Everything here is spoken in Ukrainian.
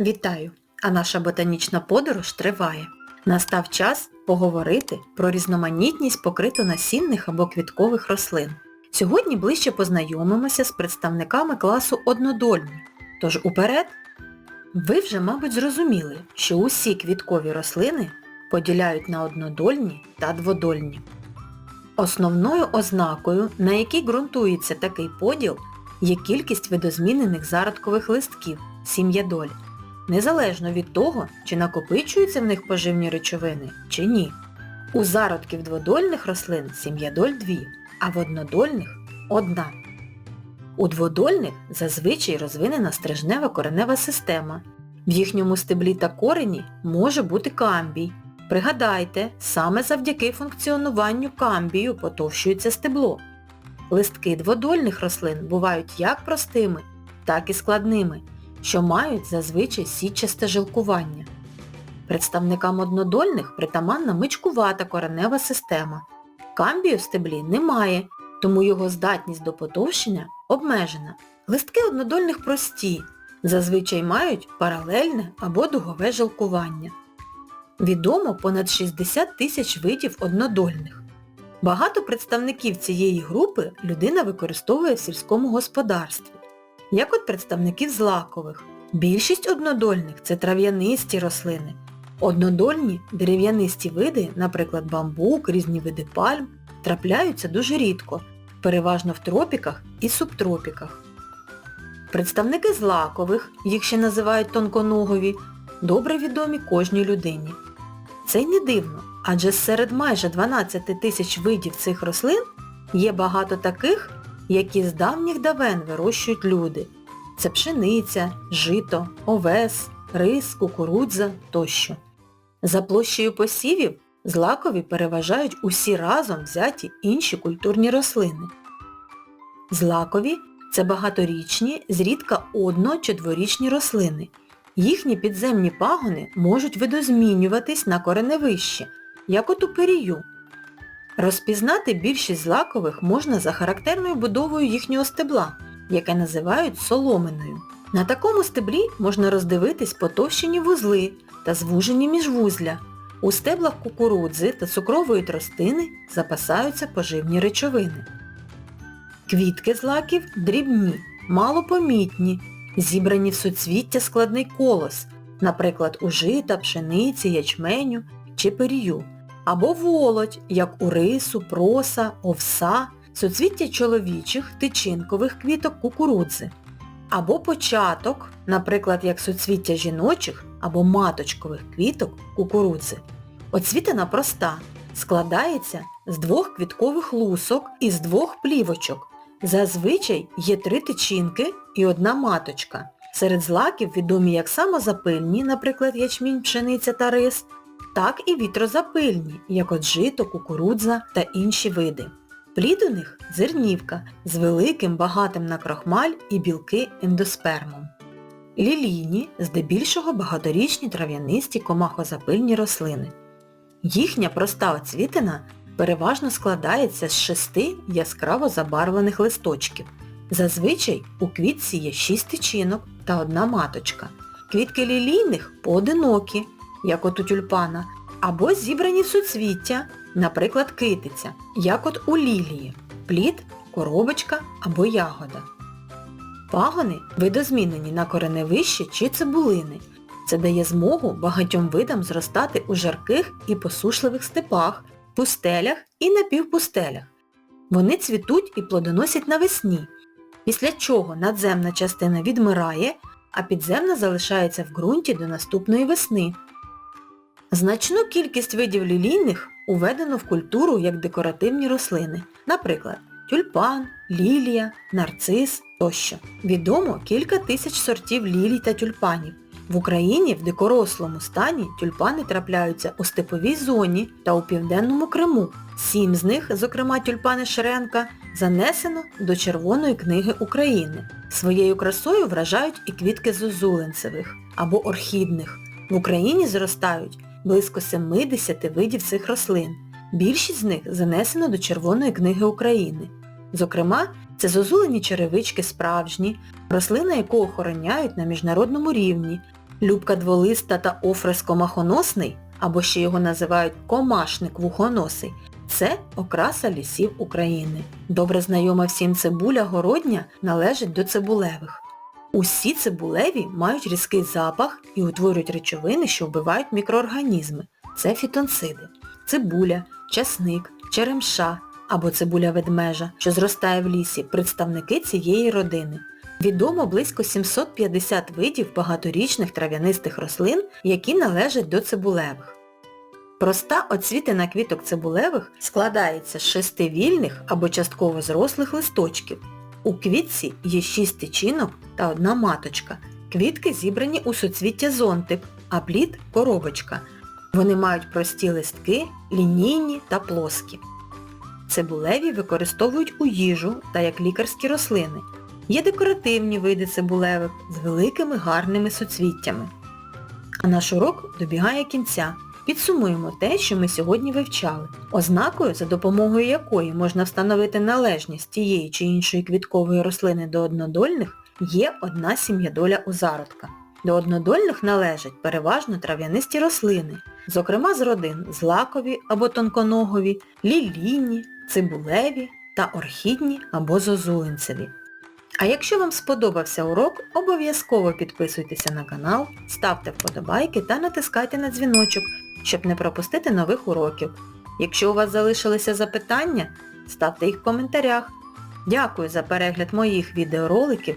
Вітаю! А наша ботанічна подорож триває. Настав час поговорити про різноманітність покритонасінних або квіткових рослин. Сьогодні ближче познайомимося з представниками класу однодольні. Тож уперед! Ви вже, мабуть, зрозуміли, що усі квіткові рослини поділяють на однодольні та дводольні. Основною ознакою, на якій ґрунтується такий поділ, є кількість видозмінених зародкових листків – сім'ядоль незалежно від того, чи накопичуються в них поживні речовини, чи ні. У зародків дводольних рослин сім'ядоль дві, а в однодольних – одна. У дводольних зазвичай розвинена стрижнева коренева система. В їхньому стеблі та корені може бути камбій. Пригадайте, саме завдяки функціонуванню камбію потовщується стебло. Листки дводольних рослин бувають як простими, так і складними що мають зазвичай сітчасте жилкування. Представникам однодольних притаманна мичкувата коренева система. Камбію в стеблі немає, тому його здатність до потовщення обмежена. Листки однодольних прості, зазвичай мають паралельне або дугове жилкування. Відомо понад 60 тисяч видів однодольних. Багато представників цієї групи людина використовує в сільському господарстві як от представників злакових. Більшість однодольних це трав'янисті рослини. Однодольні дерев'янисті види, наприклад бамбук, різні види пальм, трапляються дуже рідко, переважно в тропіках і субтропіках. Представники злакових, їх ще називають тонконогові, добре відомі кожній людині. Це й не дивно, адже серед майже 12 тисяч видів цих рослин є багато таких, які з давніх давен вирощують люди. Це пшениця, жито, овес, рис, кукурудза тощо. За площею посівів злакові переважають усі разом взяті інші культурні рослини. Злакові це багаторічні, зрідка одно- чи дворічні рослини. Їхні підземні пагони можуть видозмінюватись на кореневище, як от у перію, Розпізнати більшість злакових можна за характерною будовою їхнього стебла, яке називають соломиною. На такому стеблі можна роздивитись потовщені вузли та звужені міжвузля. У стеблах кукурудзи та цукрової тростини запасаються поживні речовини. Квітки злаків дрібні, малопомітні, зібрані в суцвіття складний колос, наприклад, у жита, пшениці, ячменю чи перію або волоть, як у рису, проса, овса, суцвіття чоловічих тичинкових квіток кукурудзи. Або початок, наприклад, як суцвіття жіночих або маточкових квіток кукурудзи. Оцвітина проста, складається з двох квіткових лусок і з двох плівочок. Зазвичай є три тичинки і одна маточка. Серед злаків відомі як самозапильні, наприклад, ячмінь, пшениця та рис, так і вітрозапильні, як от жито, кукурудза та інші види. Плід у них зернівка з великим багатим на крохмаль і білки ендоспермом. Лілійні, здебільшого багаторічні трав'янисті комахозапильні рослини. Їхня проста оцвітина переважно складається з шести яскраво забарвлених листочків. Зазвичай у квітці є шість тичинок та одна маточка. Квітки лілійних поодинокі, як от у тюльпана, або зібрані в суцвіття, наприклад, китиця, як от у лілії, плід, коробочка або ягода. Пагони видозмінені на кореневище чи цибулини. Це дає змогу багатьом видам зростати у жарких і посушливих степах, пустелях і напівпустелях. Вони цвітуть і плодоносять навесні, після чого надземна частина відмирає, а підземна залишається в ґрунті до наступної весни. Значну кількість видів лілійних уведено в культуру як декоративні рослини, наприклад, тюльпан, лілія, нарцис тощо. Відомо кілька тисяч сортів лілій та тюльпанів. В Україні в дикорослому стані тюльпани трапляються у степовій зоні та у Південному Криму. Сім з них, зокрема тюльпани Шеренка, занесено до Червоної книги України. Своєю красою вражають і квітки зозуленцевих або орхідних. В Україні зростають близько 70 видів цих рослин. Більшість з них занесено до Червоної книги України. Зокрема, це зозулені черевички справжні, рослина яку охороняють на міжнародному рівні, Любка дволиста та офрес комахоносний, або ще його називають комашник вухоносий, це окраса лісів України. Добре знайома всім цибуля городня належить до цибулевих. Усі цибулеві мають різкий запах і утворюють речовини, що вбивають мікроорганізми. Це фітонциди. Цибуля, часник, черемша або цибуля ведмежа, що зростає в лісі, представники цієї родини. Відомо близько 750 видів багаторічних трав'янистих рослин, які належать до цибулевих. Проста оцвітина квіток цибулевих складається з шести вільних або частково зрослих листочків. У квітці є шість тичинок та одна маточка. Квітки зібрані у суцвіття зонтик, а плід – коробочка. Вони мають прості листки, лінійні та плоскі. Цибулеві використовують у їжу та як лікарські рослини. Є декоративні види цибулевих з великими гарними суцвіттями. А наш урок добігає кінця. Підсумуємо те, що ми сьогодні вивчали. Ознакою, за допомогою якої можна встановити належність тієї чи іншої квіткової рослини до однодольних, є одна сім'ядоля у зародка. До однодольних належать переважно трав'янисті рослини, зокрема з родин злакові або тонконогові, лілійні, цибулеві та орхідні або зозулинцеві. А якщо вам сподобався урок, обов'язково підписуйтеся на канал, ставте вподобайки та натискайте на дзвіночок, щоб не пропустити нових уроків. Якщо у вас залишилися запитання, ставте їх в коментарях. Дякую за перегляд моїх відеороликів.